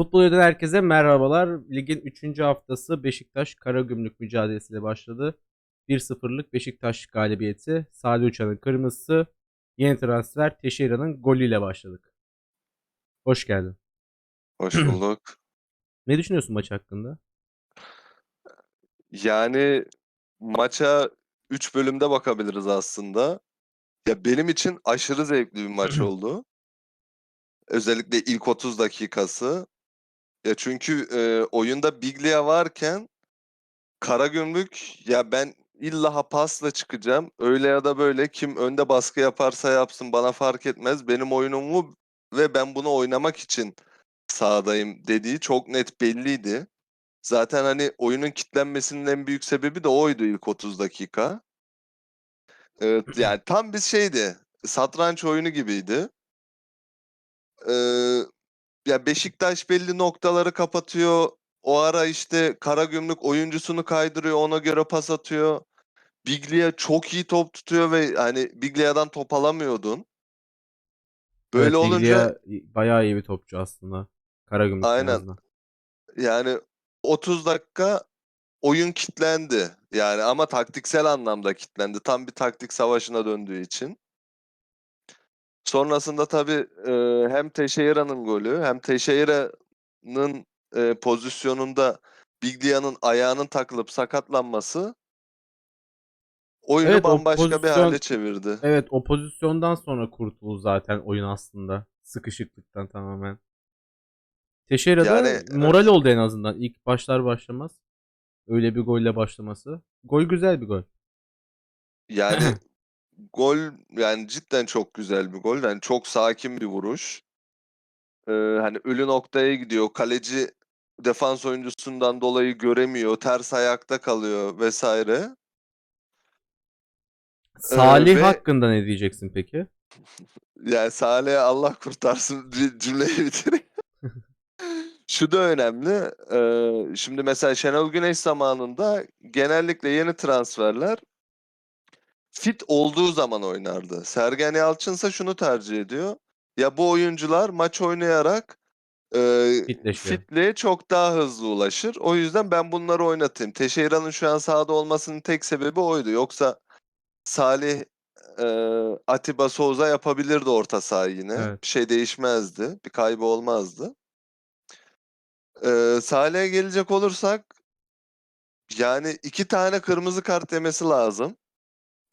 Futbol'dan herkese merhabalar. Ligin 3. haftası Beşiktaş Karagümrük mücadelesiyle başladı. 1-0'lık Beşiktaş galibiyeti. Salih Uçan'ın kırmızısı. Yeni transfer Teixeira'nın golüyle başladık. Hoş geldin. Hoş bulduk. Ne düşünüyorsun maç hakkında? Yani maça 3 bölümde bakabiliriz aslında. Ya benim için aşırı zevkli bir maç oldu. Özellikle ilk 30 dakikası. Ya çünkü e, oyunda Biglia varken Karagümrük ya ben illa pasla çıkacağım. Öyle ya da böyle kim önde baskı yaparsa yapsın bana fark etmez. Benim oyunumu ve ben bunu oynamak için sahadayım dediği çok net belliydi. Zaten hani oyunun kitlenmesinin en büyük sebebi de oydu ilk 30 dakika. Evet, yani tam bir şeydi. Satranç oyunu gibiydi. Ee, ya Beşiktaş belli noktaları kapatıyor. O ara işte Karagümrük oyuncusunu kaydırıyor, ona göre pas atıyor. Biglia çok iyi top tutuyor ve hani Biglia'dan top alamıyordun. Böyle evet, olunca Biglia bayağı iyi bir topçu aslında. Karagümrük en aynen yani 30 dakika oyun kitlendi. Yani ama taktiksel anlamda kitlendi. Tam bir taktik savaşına döndüğü için. Sonrasında tabii e, hem Teixeira'nın golü hem Teixeira'nın e, pozisyonunda Biglia'nın ayağının takılıp sakatlanması oyunu Evet bambaşka bir hale pozisyon çevirdi. evet o pozisyondan sonra kurtuldu zaten oyun aslında. Sıkışıklıktan tamamen. Teixeira Yani moral evet. oldu en azından ilk başlar başlamaz. Öyle bir golle başlaması. Gol güzel bir gol. Yani gol yani cidden çok güzel bir gol. Yani çok sakin bir vuruş. Ee, hani ölü noktaya gidiyor. Kaleci defans oyuncusundan dolayı göremiyor. Ters ayakta kalıyor vesaire. Ee, Salih ve hakkında ne diyeceksin peki? yani Salih'e Allah kurtarsın cü- cümleyi bitireyim. Şu da önemli. Ee, şimdi mesela Şenol Güneş zamanında genellikle yeni transferler fit olduğu zaman oynardı. Sergen Yalçın ise şunu tercih ediyor. Ya bu oyuncular maç oynayarak e, Fitleşiyor. fitliğe çok daha hızlı ulaşır. O yüzden ben bunları oynatayım. Teixeira'nın şu an sahada olmasının tek sebebi oydu. Yoksa Salih e, Atiba Souza yapabilirdi orta sahayı yine. Evet. Bir şey değişmezdi. Bir kaybı olmazdı. E, Salih'e gelecek olursak yani iki tane kırmızı kart yemesi lazım.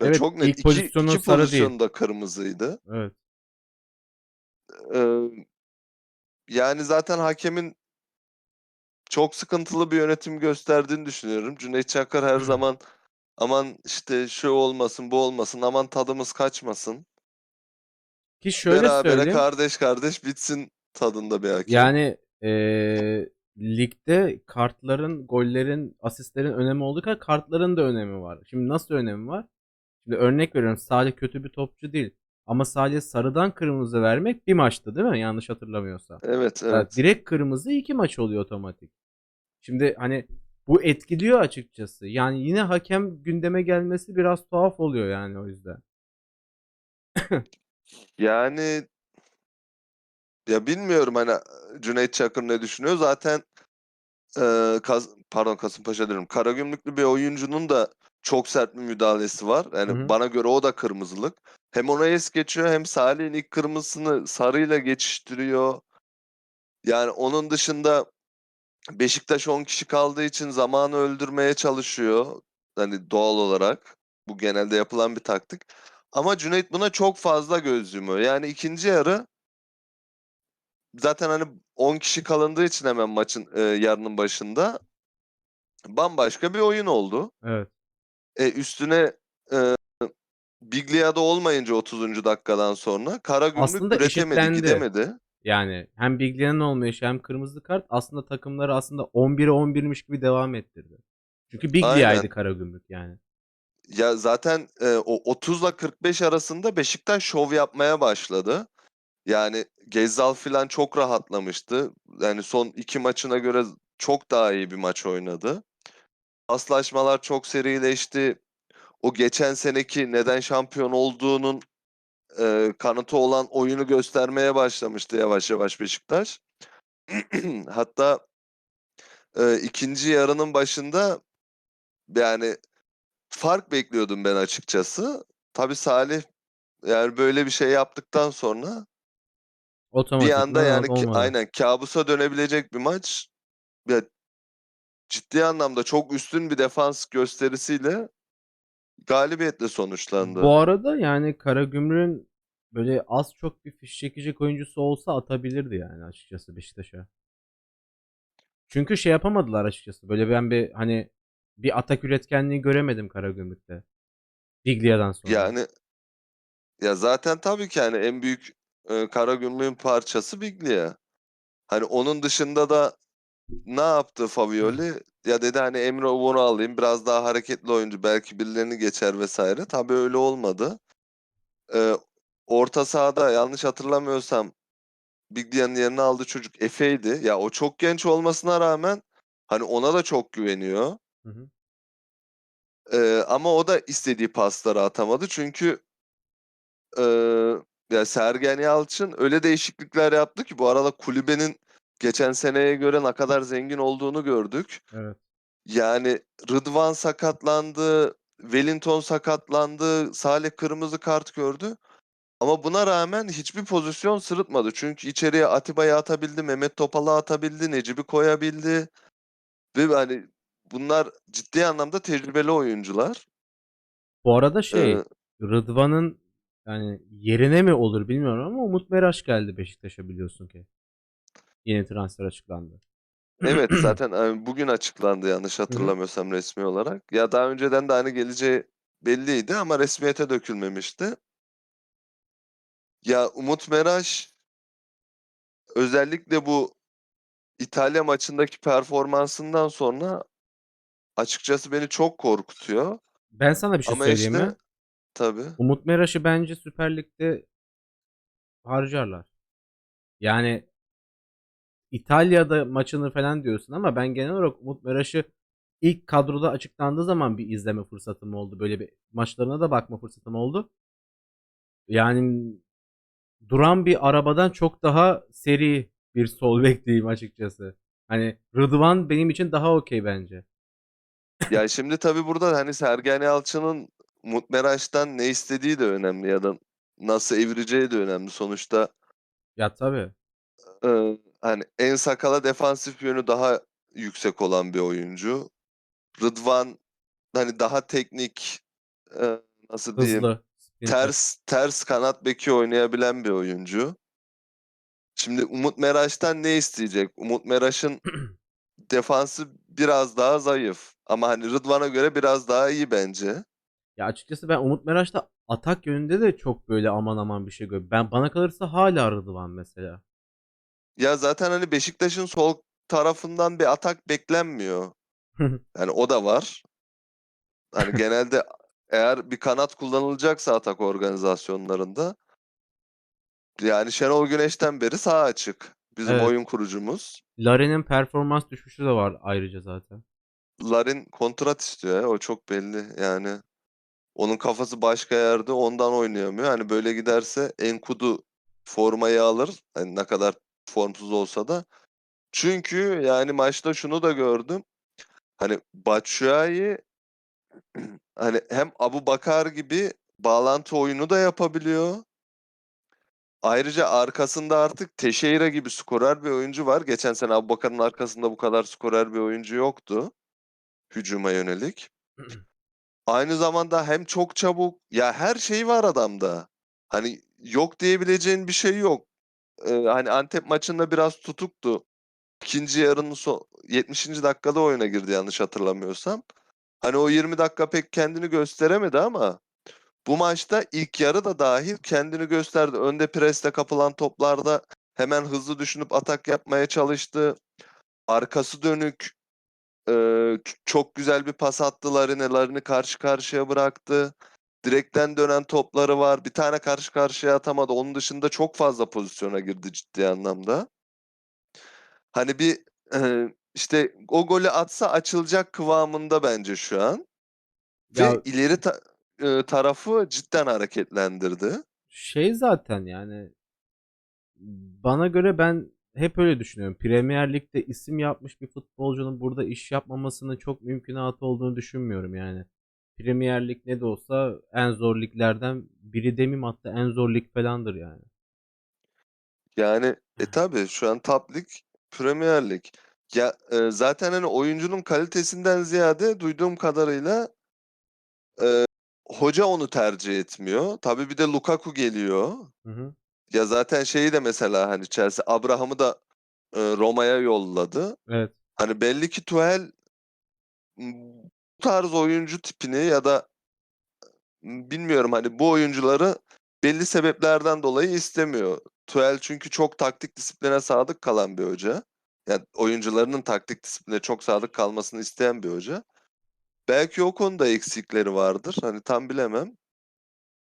Ve Evet çok net ilk iki, pozisyonu iki sarı değil. pozisyonda kırmızıydı. Evet. Ee, yani zaten hakemin çok sıkıntılı bir yönetim gösterdiğini düşünüyorum. Cüneyt Çakır her zaman aman işte şu olmasın bu olmasın aman tadımız kaçmasın. Ki şöyle Berabere söyleyeyim. kardeş kardeş bitsin tadında bir hakem. Yani eee, ligde kartların, gollerin, asistlerin önemi olduğu kadar kartların da önemi var. Şimdi nasıl önemi var? Şimdi örnek veriyorum Salih kötü bir topçu değil. Ama Salih'e sarıdan kırmızı vermek bir maçtı değil mi? Yanlış hatırlamıyorsam. Evet evet. direkt kırmızı iki maç oluyor otomatik. Şimdi hani bu etkiliyor açıkçası. Yani yine hakem gündeme gelmesi biraz tuhaf oluyor yani o yüzden. Yani ya bilmiyorum hani Cüneyt Çakır ne düşünüyor. Zaten e, Kaz pardon Kasımpaşa diyorum. Karagümrüklü bir oyuncunun da çok sert bir müdahalesi var. Yani hı. bana göre o da kırmızılık. Hem ona es geçiyor hem Salih'in ilk kırmızısını sarıyla geçiştiriyor. Yani onun dışında Beşiktaş 10 kişi kaldığı için zamanı öldürmeye çalışıyor. Hani doğal olarak. Bu genelde yapılan bir taktik. Ama Cüneyt buna çok fazla göz yumuyor. Yani ikinci yarı zaten hani 10 kişi kalındığı için hemen maçın e, yarının başında bambaşka bir oyun oldu. Evet. E, üstüne e, Biglia'da olmayınca 30. dakikadan sonra Karagümrük Aslında üretemedi, eşitlendi. gidemedi. Yani hem Biglia'nın olmayışı hem kırmızı kart aslında takımları aslında 11'e 11'miş gibi devam ettirdi. Çünkü Biglia'ydı. Karagümrük yani. Ya zaten e, o 30'la 45 arasında Beşiktaş şov yapmaya başladı. Yani Gezzal filan çok rahatlamıştı. Yani son iki maçına göre çok daha iyi bir maç oynadı. Paslaşmalar çok serileşti. O geçen seneki neden şampiyon olduğunun e, kanıtı olan oyunu göstermeye başlamıştı yavaş yavaş Beşiktaş. Hatta, eee, 2. yarının başında yani fark bekliyordum ben açıkçası. Tabii Salih yani böyle bir şey yaptıktan sonra bir Otomatikman anda yani ki aynen kâbusa dönebilecek bir maç. Ya ciddi anlamda çok üstün bir defans gösterisiyle galibiyetle sonuçlandı. Bu arada yani Karagümrük'ün böyle az çok bir fiş çekecek oyuncusu olsa atabilirdi yani açıkçası Beşiktaş'a. Çünkü şey yapamadılar açıkçası. Böyle ben bir hani bir atak üretkenliği göremedim Karagümrük'te. Biglia'dan sonra. Yani ya zaten tabii ki hani en büyük, eee, Karagümrük'ün parçası Biglia. Hani onun dışında da ne yaptı Fagioli? Ya dedi hani Emre Umur'u alayım biraz daha hareketli oyuncu belki birilerini geçer vs. Tabii öyle olmadı. Eee, orta sahada yanlış hatırlamıyorsam Biglia'nın yerine aldığı çocuk Efe'ydi. Ya o çok genç olmasına rağmen hani ona da çok güveniyor. Hı hı. Eee, ama o da istediği pasları atamadı. Çünkü eee, ya Sergen Yalçın öyle değişiklikler yaptı ki bu arada kulübenin geçen seneye göre ne kadar zengin olduğunu gördük. Evet. Yani Rıdvan sakatlandı, Wellington sakatlandı, Salih kırmızı kart gördü. Ama buna rağmen hiçbir pozisyon sırıtmadı. Çünkü içeriye Atiba'yı atabildi, Mehmet Topal'ı atabildi, Necip'i koyabildi. Ve hani bunlar ciddi anlamda tecrübeli oyuncular. Bu arada şey Eee Rıdvan'ın yani yerine mi olur bilmiyorum ama Umut Meraş geldi Beşiktaş'a biliyorsun ki. Yeni transfer açıklandı. Evet zaten bugün açıklandı yanlış hatırlamıyorsam resmi olarak. Ya daha önceden de hani geleceği belliydi ama resmiyete dökülmemişti. Ya Umut Meraş özellikle bu İtalya maçındaki performansından sonra açıkçası beni çok korkutuyor. Ben sana bir şey Ama söyleyeyim işte mi? Tabii. Umut Meraş'ı bence Süper Lig'de harcarlar. Yani İtalya'da maçını falan diyorsun ama ben genel olarak Umut Meraş'ı ilk kadroda açıklandığı zaman bir izleme fırsatım oldu. Böyle bir maçlarına da bakma fırsatım oldu. Yani duran bir arabadan çok daha seri bir sol bek diyeyim açıkçası. Hani Rıdvan benim için daha okey bence. Ya şimdi tabii burada hani Sergen Yalçın'ın Umut Meraş'tan ne istediği de önemli ya da nasıl evireceği de önemli. Sonuçta Ya tabii. Hani En Sakala defansif yönü daha yüksek olan bir oyuncu. Rıdvan hani daha teknik, nasıl diyeyim, Hızlı. Sprinter. ters ters kanat beki oynayabilen bir oyuncu. Şimdi Umut Meraş'tan ne isteyecek? Umut Meraş'ın defansı biraz daha zayıf ama hani Rıdvan'a göre biraz daha iyi bence. Ya açıkçası ben Umut Meraş'ta atak yönünde de çok böyle aman aman bir şey görüyorum. Ben bana kalırsa hala Rıdvan mesela. Ya zaten hani Beşiktaş'ın sol tarafından bir atak beklenmiyor. Yani o da var. Hani genelde eğer bir kanat kullanılacaksa atak organizasyonlarında yani Şenol Güneş'ten beri sağ açık bizim Evet. oyun kurucumuz. Larin'in performans düşüşü de var ayrıca zaten. Larin kontrat istiyor ya o çok belli yani. Onun kafası başka yerde ondan oynayamıyor. Hani böyle giderse Enkudu formayı alır. Hani ne kadar formsuz olsa da. Çünkü yani maçta şunu da gördüm. Hani Batshuayi hani hem Abubakar gibi bağlantı oyunu da yapabiliyor. Ayrıca arkasında artık Teixeira gibi skorer bir oyuncu var. Geçen sene Abubakar'ın arkasında bu kadar skorer bir oyuncu yoktu. Hücuma yönelik. Aynı zamanda hem çok çabuk ya her şey var adamda. Hani yok diyebileceğin bir şey yok. Eee, hani Antep maçında biraz tutuktu. 2. yarının so 70. dakikada oyuna girdi yanlış hatırlamıyorsam. Hani o 20 dakika pek kendini gösteremedi ama bu maçta ilk yarı da dâhil kendini gösterdi. Önde presle kapılan toplarda hemen hızlı düşünüp atak yapmaya çalıştı. Arkası dönük, ç çok güzel bir pas attı Larin'e. Larin'i karşı karşıya bıraktı. Direkten dönen topları var. Bir tane karşı karşıya atamadı. Onun dışında çok fazla pozisyona girdi ciddi anlamda. Hani bir, işte o golü atsa açılacak kıvamında bence şu an. Ve Ya ileri ta tarafı cidden hareketlendirdi. Şey zaten yani bana göre ben hep öyle düşünüyorum. Premier Lig'de isim yapmış bir futbolcunun burada iş yapmamasının çok mümkünatı olduğunu düşünmüyorum yani. Premier Lig ne de olsa en zor liglerden biri demeyeyim hatta en zor lig falandır yani. Yani e tabii şu an Top Lig Premier Lig. Ya e, zaten hani oyuncunun kalitesinden ziyade duyduğum kadarıyla e, hoca onu tercih etmiyor. Tabii bir de Lukaku geliyor. Hı hı. Ya zaten şeyi de mesela hani Chelsea Abraham'ı da e, Roma'ya yolladı. Evet. Hani belli ki Tuchel tarz oyuncu tipini ya da bilmiyorum hani bu oyuncuları belli sebeplerden dolayı istemiyor. Tuchel çünkü çok taktik disipline sadık kalan bir hoca. Yani oyuncularının taktik disipline çok sadık kalmasını isteyen bir hoca. Belki o konuda eksikleri vardır. Hani tam bilemem.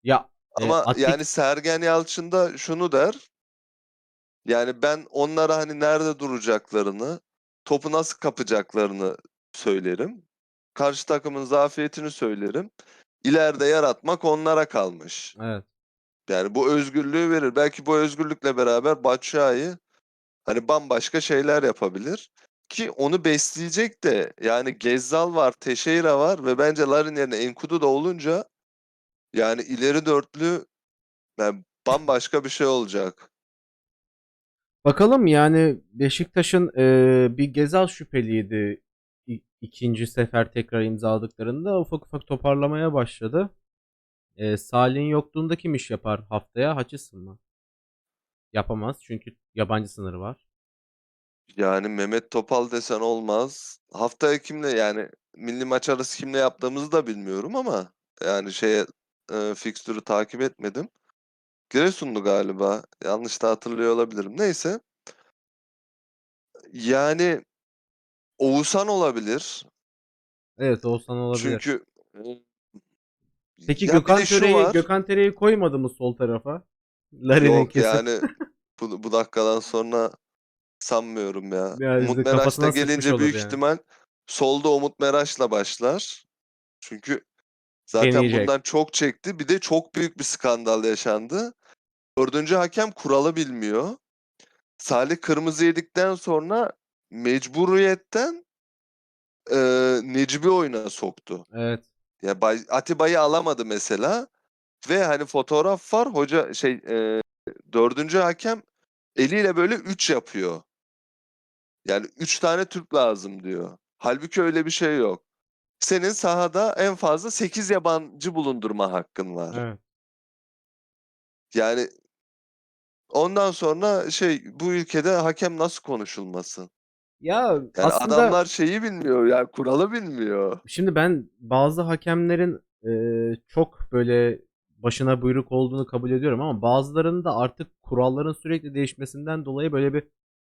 Ya e, Ama Atlet- yani Sergen Yalçın da şunu der. Yani ben onlara hani nerede duracaklarını, topu nasıl kapacaklarını söylerim. Karşı takımın zafiyetini söylerim. İleride yaratmak onlara kalmış. evet. Yani bu özgürlüğü verir. Belki bu özgürlükle beraber Batshuayi hani bambaşka şeyler yapabilir. Ki onu besleyecek de yani Gezzal var, Teixeira var ve bence Larin yerine Enkudu da olunca yani ileri dörtlü yani bambaşka bir şey olacak. Bakalım yani Beşiktaş'ın e, bir Gezal şüpheliydi ikinci sefer tekrar imzaladıklarında ufak ufak toparlamaya başladı. E, Salih'in yokluğunda kim iş yapar haftaya? Hutchinson mı? Yapamaz çünkü yabancı sınırı var. Yani Mehmet Topal desen olmaz. Haftaya kimle yani milli maç arası kimle yaptığımızı da bilmiyorum ama yani şeye e, fikstürü takip etmedim. Giresun'du galiba. Yanlış da hatırlıyor olabilirim. Neyse. Yani Oğuzhan olabilir. Evet Oğuzhan olabilir. Çünkü Peki ya bir Gökhan de şu Töre'yi var. Gökhan Töre'yi koymadı mı sol tarafa? Larin'in Yok kesin. yani bu, bu dakikadan sonra sanmıyorum ya. Ya Umut işte Meraş da kafasına sıçmış gelince olur büyük yani. ihtimal solda Umut Meraş'la başlar. Çünkü zaten Deneyecek. bundan çok çekti. Bir de çok büyük bir skandal yaşandı. Dördüncü hakem kuralı bilmiyor. Salih kırmızı yedikten sonra mecburiyetten e, Necip'i oyuna soktu. Evet. Ya Bay- Atiba'yı alamadı mesela. Ve hani fotoğraf var. Hoca şey e, dördüncü hakem eliyle böyle 3 yapıyor. Yani 3 tane Türk lazım diyor. Halbuki öyle bir şey yok. Senin sahada en fazla 8 yabancı bulundurma hakkın var. Evet. Yani ondan sonra şey bu ülkede hakem nasıl konuşulması? Ya Yani aslında adamlar şeyi bilmiyor ya kuralı bilmiyor. Şimdi ben bazı hakemlerin e, çok böyle başına buyruk olduğunu kabul ediyorum ama bazılarının da artık kuralların sürekli değişmesinden dolayı böyle bir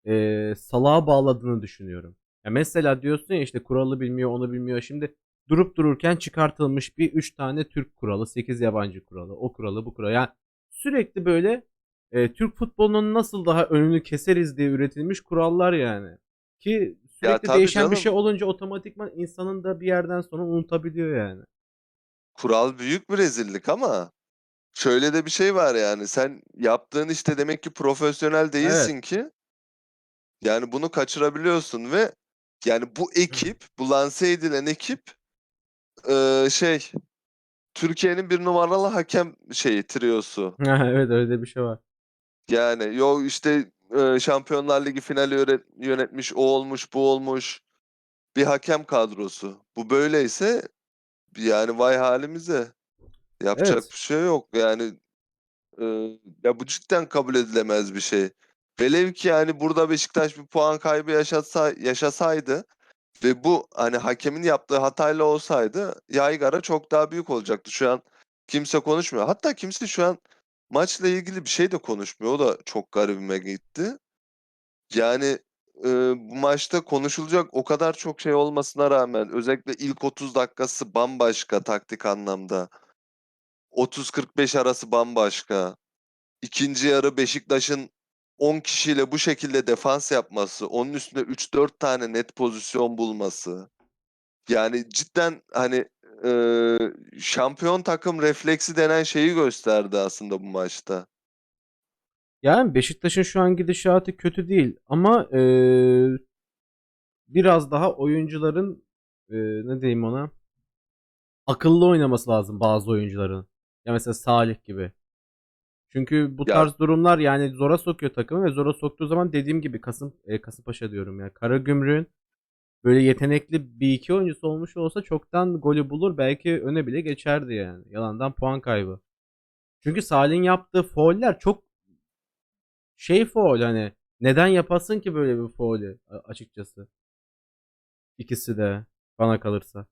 e, salağa bağladığını düşünüyorum. Ya mesela diyorsun ya işte kuralı bilmiyor, onu bilmiyor. Şimdi durup dururken çıkartılmış bir 3 tane Türk kuralı, 8 yabancı kuralı, o kuralı, bu kuralı. Yani sürekli böyle e, Türk futbolunun nasıl daha önünü keseriz diye üretilmiş kurallar yani. Ki sürekli tabii değişen bir canım. şey olunca otomatikman insanın da bir yerden sonra unutabiliyor yani. Kural büyük bir rezillik ama şöyle de bir şey var yani sen yaptığın işte demek ki profesyonel değilsin ki yani bunu kaçırabiliyorsun ve yani bu ekip, bu lanse edilen ekip eee, şey Türkiye'nin bir numaralı hakem şeyi triosu. evet öyle bir şey var. Yani yo işte e, Şampiyonlar Ligi finali yönet- yönetmiş, o olmuş, bu olmuş bir hakem kadrosu. Bu böyleyse yani vay halimize. Yapacak Evet. bir şey yok. Yani e, ya bu cidden kabul edilemez bir şey. Velev ki yani burada Beşiktaş bir puan kaybı yaşasa, yaşasaydı ve bu hani hakemin yaptığı hatayla olsaydı yaygara çok daha büyük olacaktı. Şu an kimse konuşmuyor. Hatta kimse şu an maçla ilgili bir şey de konuşmuyor. O da çok garibime gitti. Yani e, bu maçta konuşulacak o kadar çok şey olmasına rağmen özellikle ilk 30 dakikası bambaşka taktik anlamda. 30-45 arası bambaşka. İkinci yarı Beşiktaş'ın 10 kişiyle bu şekilde defans yapması, onun üstüne 3-4 tane net pozisyon bulması. Yani cidden hani e, şampiyon takım refleksi denen şeyi gösterdi aslında bu maçta. Yani Beşiktaş'ın şu an gidişatı kötü değil ama eee, biraz daha oyuncuların eee, ne diyeyim ona akıllı oynaması lazım bazı oyuncuların. Ya mesela Salih gibi. Çünkü bu Ya- tarz durumlar yani zora sokuyor takımı ve zora soktuğu zaman dediğim gibi Kasım e, Kasımpaşa diyorum ya. Karagümrük'ün böyle yetenekli bir iki oyuncusu olmuş olsa çoktan golü bulur belki öne bile geçerdi yani. Yalandan puan kaybı. Çünkü Salih'in yaptığı fauller çok şey faul hani neden yapasın ki böyle bir faulü açıkçası. İkisi de bana kalırsa.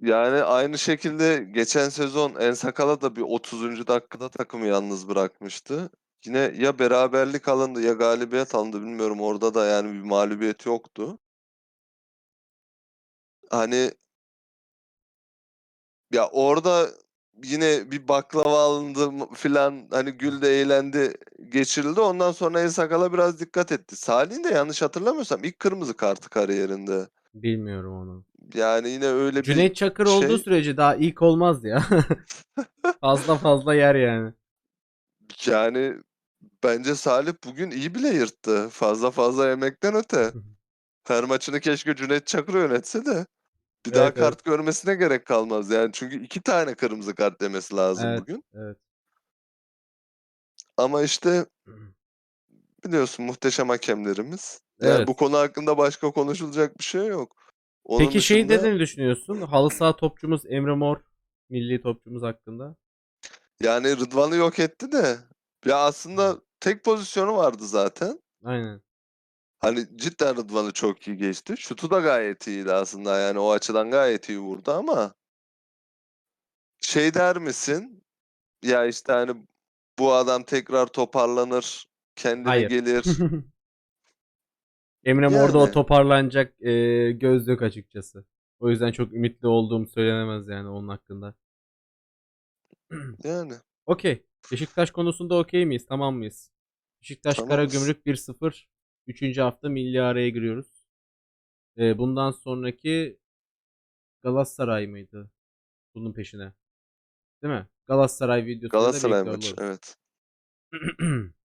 Yani aynı şekilde geçen sezon Ensakala da bir 30. dakikada takımı yalnız bırakmıştı. Yine ya beraberlik alındı ya galibiyet alındı bilmiyorum. Orada da yani bir mağlubiyet yoktu. Hani ya orada yine bir baklava alındı filan hani güldü eğlendi geçirildi. Ondan sonra Ensakala biraz dikkat etti. Salih'in de yanlış hatırlamıyorsam ilk kırmızı kartı kariyerinde. Bilmiyorum onu. Yani yine öyle bir Cüneyt Çakır olduğu şey- sürece daha ilk olmaz ya. fazla fazla yer yani. Yani bence Salih bugün iyi bile yırttı. Fazla fazla yemekten öte. Her maçını keşke Cüneyt Çakır yönetse de bir daha Evet, evet. kart görmesine gerek kalmaz. Yani çünkü iki tane kırmızı kart demesi lazım Evet. bugün. Evet. Ama işte biliyorsun muhteşem hakemlerimiz. Yani Evet. bu konu hakkında başka konuşulacak bir şey yok. Onun Peki şey dışında de ne düşünüyorsun? Halı saha topçumuz Emre Mor milli topçumuz hakkında. yani Rıdvan'ı yok etti de ya aslında tek pozisyonu vardı zaten. Aynen. Hani cidden Rıdvan'ı çok iyi geçti. Şutu da gayet iyiydi aslında yani o açıdan gayet iyi vurdu ama şey der misin? Ya işte hani bu adam tekrar toparlanır, kendine Hayır. gelir. Emre Mor'da o Yani. toparlanacak e, göz yok açıkçası. O yüzden çok ümitli olduğum söylenemez yani onun hakkında. Yani Okey. Beşiktaş konusunda okey miyiz? Tamam mıyız? Beşiktaş Tamamız. Karagümrük 1-0. Üçüncü hafta milli araya giriyoruz. Ee, bundan sonraki Galatasaray mıydı? Bunun peşine. Değil mi? Galatasaray videosunu da Galatasaray maçı evet.